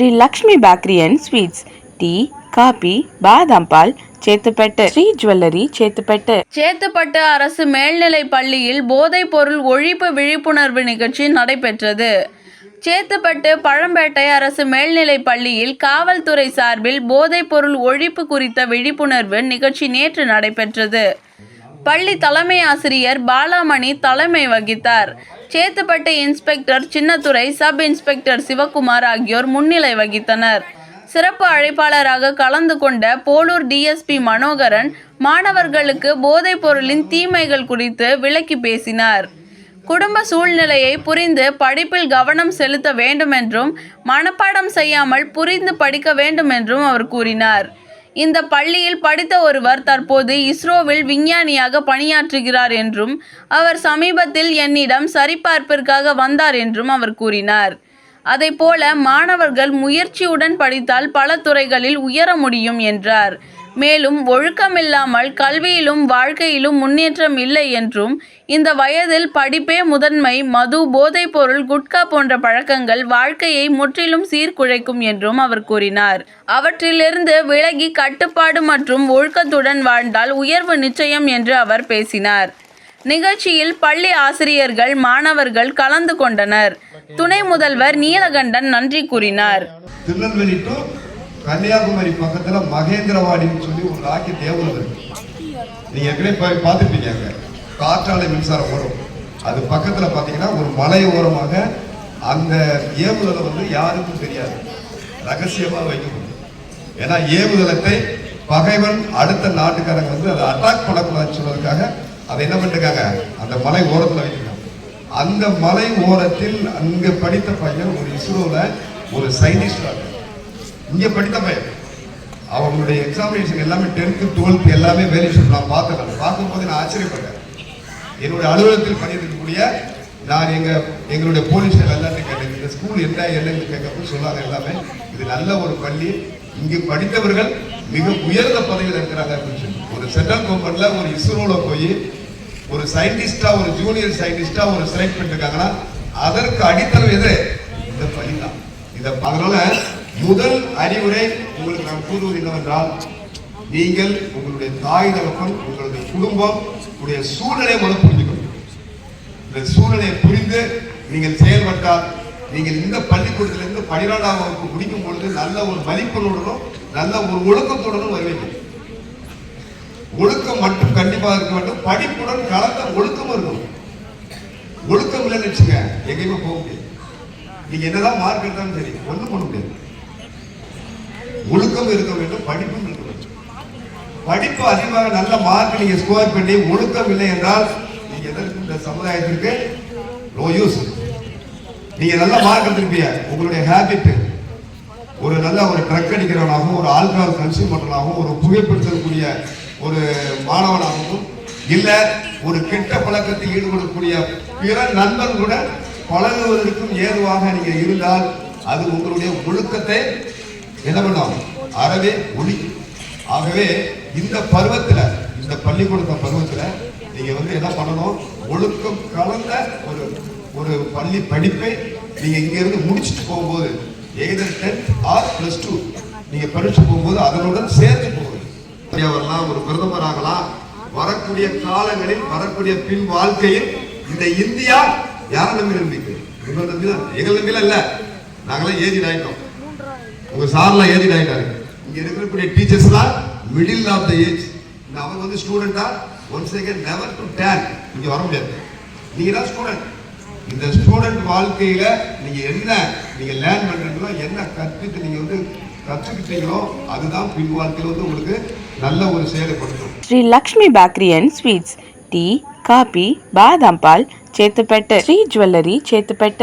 Shri Lakshmi bakery and sweets. Tea coffee பாதாம் பால் Chetpet. Sri jewellery Chetpet. Chetpet அரசு மேல்நிலை பள்ளியில் போதைப் பொருள் ஒழிப்பு விழிப்புணர்வு நிகழ்ச்சி நடைபெற்றது. சேத்துப்பட்டு பழம்பேட்டை அரசு மேல்நிலைப் பள்ளியில் காவல்துறை சார்பில் போதைப் பொருள் ஒழிப்பு குறித்த விழிப்புணர்வு நிகழ்ச்சி நேற்று நடைபெற்றது. பள்ளி தலைமை ஆசிரியர் பாலாமணி தலைமை வகித்தார். Chetpet inspector Chinnathurai sub inspector Sivakumar ஆகியோர் முன்னிலை வகித்தனர். சிறப்பு அழைப்பாளராக கலந்து கொண்ட போலூர் டிஎஸ்பி மனோகரன் மாணவர்களுக்கு போதைப் பொருளின் தீமைகள் குறித்து விளக்கி பேசினார். குடும்ப சூழ்நிலையை புரிந்து படிப்பில் கவனம் செலுத்த வேண்டுமென்றும் மனப்பாடம் செய்யாமல் புரிந்து படிக்க வேண்டும் என்றும் அவர் கூறினார். இந்த பள்ளியில் படித்த ஒருவர் தற்போது இஸ்ரோவில் விஞ்ஞானியாக பணியாற்றுகிறார் என்றும் அவர் சமீபத்தில் என்னிடம் சரிபார்ப்பிற்காக வந்தார் என்றும் அவர் கூறினார். அதைப்போல மாணவர்கள் முயற்சியுடன் படித்தால் பல துறைகளில் உயர முடியும் என்றார். மேலும் ஒழுக்கமில்லாமல் கல்வியிலும் வாழ்க்கையிலும் முன்னேற்றம் இல்லை என்றும் இந்த வயதில் படிப்பே முதன்மை மது போதைப்பொருள் குட்கா போன்ற பழக்கங்கள் வாழ்க்கையை முற்றிலும் சீர்குலைக்கும் என்றும் அவர் கூறினார். அவற்றிலிருந்து விலகி கட்டுப்பாடு மற்றும் ஒழுக்கத்துடன் வாழ்ந்தால் உயர்வு நிச்சயம் என்று அவர் பேசினார். நிகழ்ச்சியில் பள்ளி ஆசிரியர்கள் மாணவர்கள் கலந்து கொண்டனர். துணை முதல்வர் நீலகண்டன் நன்றி கூறினார். திருநெல்வேலி டு கன்னியாகுமரி பக்கத்துல மகேந்திரவாடின்னு சொல்லி ஒரு ராக்கி ஏவுதல் இருக்கு. நீங்க ஏற்கனவே போய் பார்த்துருப்பீங்க காற்றாலை மின்சாரம் வரும் அது பக்கத்துல பாத்தீங்கன்னா ஒரு மலை ஓரமாக அந்த ஏவுதலை வந்து யாருக்கும் தெரியாது. ரகசியமா வைக்கணும். ஏன்னா ஏவுதளத்தை பகைவன் அடுத்த நாட்டுக்காரங்க வந்து அதை அட்டாக் பண்ணக்கூடாதுன்னு சொன்னதுக்காக அதை என்ன பண்ணிருக்காங்க? அந்த மலை ஓரத்துல வைக்கிறாங்க. அந்த மலை ஓரத்தில் அங்க படித்த பையன் ஒரு இஸ்ரோல ஒரு சயின்டிஸ்ட் இங்கே படித்த பையன் அவங்களுடைய எக்ஸாமினேஷன் எல்லாமே டென்த்து டுவெல்த் எல்லாமே வேல்யூஷன் நான் பார்த்தேன். பார்க்கும்போது நான் ஆச்சரியப்பட்டேன். என்னுடைய அலுவலகத்தில் பணியிருக்கக்கூடிய நான் எங்கள் எங்களுடைய போலீஸ்கள் எல்லாத்தையும் கேட்டேன். இந்த ஸ்கூல் என்ன என்னன்னு கேட்கப்போ சொல்லாத எல்லாமே. இது நல்ல ஒரு பள்ளி. இங்கு படித்தவர்கள் மிக உயர்ந்த பதவியில் இருக்கிறாங்க அப்படின்னு சொல்லி. ஒரு சென்ட்ரல் கவர்மெண்ட்ல ஒரு இஸ்ரோவில் போய் ஒரு சயின்டிஸ்டா ஒரு ஜூனியர் சயின்டிஸ்டா ஒரு செலக்ட் பண்ணிருக்காங்கன்னா அதற்கு அடித்தளம் எது? இந்த பள்ளி தான் இதை அதனால முதல் அறிவுரை உங்களுக்கு நான் கூறுவது என்னவென்றால் நீங்கள் உங்களுடைய தாய் தகப்பன் உங்களுடைய குடும்பம் உங்களுடைய சூழ்நிலையை முதல் புரிஞ்சுக்கணும். இந்த சூழ்நிலையை புரிந்து நீங்கள் செயல்பட்டால் நீங்கள் இந்த பள்ளிக்கூடத்திலிருந்து பனிரெண்டாம் வகுப்பு முடிக்கும் பொழுது நல்ல ஒரு மதிப்பெண்ணுடனும் நல்ல ஒரு ஒழுக்கத்துடனும் வருவீங்க. ஒழுக்கம் மட்டும் கண்டிப்பாக இருக்க வேண்டும். படிப்புடன் கலந்த ஒழுக்கம் இருக்கும் ஒழுக்கம் இல்லைன்னு வச்சுங்க எங்கேயுமே போக முடியாது. நீங்க என்னதான் மார்க் எடுத்தாலும் சரி ஒன்றும் பண்ண முடியாது. ஒழுக்கம் இருக்க வேண்டும் படிப்பும் இருக்க வேண்டும். படிப்பு அதிகமாக நல்ல மார்க் நீங்க ஸ்கோர் பண்ணி ஒழுக்கம் இல்லை என்றால் நீங்க எதற்கு இந்த சமுதாயத்திற்கு நோ யூஸ் நீங்க நல்ல மார்க் எடுத்திருப்பீங்க. உங்களுடைய ஹேபிட் ஒரு நல்ல ஒரு ட்ரக் அடிக்கிறவனாகவும் ஒரு ஆல்கஹால் கன்சியூம் பண்றவனாகவும் ஒரு புகைப்படுத்தக்கூடிய ஒரு மாணவனாகவும் இல்லை ஒரு கெட்ட பழக்கத்தில் ஈடுபடக்கூடிய பிற நண்பர்களுடன் பழகுவதற்கும் ஏதுவாக நீங்கள் இருந்தால் அது உங்களுடைய ஒழுக்கத்தை என்ன பண்ணோம் அறவே ஒளி. ஆகவே இந்த பருவத்தில் இந்த பள்ளிக்கூடத்த பருவத்தில் நீங்கள் வந்து என்ன பண்ணணும்? ஒழுக்கம் கலந்த ஒரு ஒரு பள்ளி படிப்பை நீங்கள் இங்கேருந்து முடிச்சுட்டு போகும்போது either tenth or plus two நீங்கள் படிச்சு போகும்போது அதனுடன் சேர்த்து போகுது. வரலாம் ஒரு பிரதமர் ஆகலாம். வரக்கூடிய காலங்களில் வரக்கூடிய பின் வாழ்க்கையில் இந்த இந்தியா யாரை நம்பி நம்பிக்கை உங்களை நம்பி தான் எங்களை நம்பிலாம் இல்லை. நாங்களாம் ஏஜ் ஆயிட்டோம். உங்க சார்லாம் ஏஜ் இங்க இருக்கக்கூடிய டீச்சர்ஸ்லாம் மிடில் ஆஃப் த ஏஜ் அவர் வந்து ஸ்டூடெண்டா ஒன் செகண்ட் நெவர் டு டேன் இங்க வர முடியாது. நீங்க தான் ஸ்டூடெண்ட் இந்த ஸ்டூடெண்ட் வாழ்க்கையில நீங்க என்ன நீங்க லேர்ன் பண்றீங்களோ என்ன கற்றுட்டு நீங்க வந்து கற்றுக்கிட்டீங்களோ அதுதான் பின் வாழ்க்கையில வந்து உங்களுக்கு நல்ல ஒரு செயலைப்படுத்தும் Shri Lakshmi bakery and sweets tea coffee பாதாம் பால் சேத்துப்பட்டு ஸ்ரீ ஜுவல்லரி சேத்துப்பட்டு.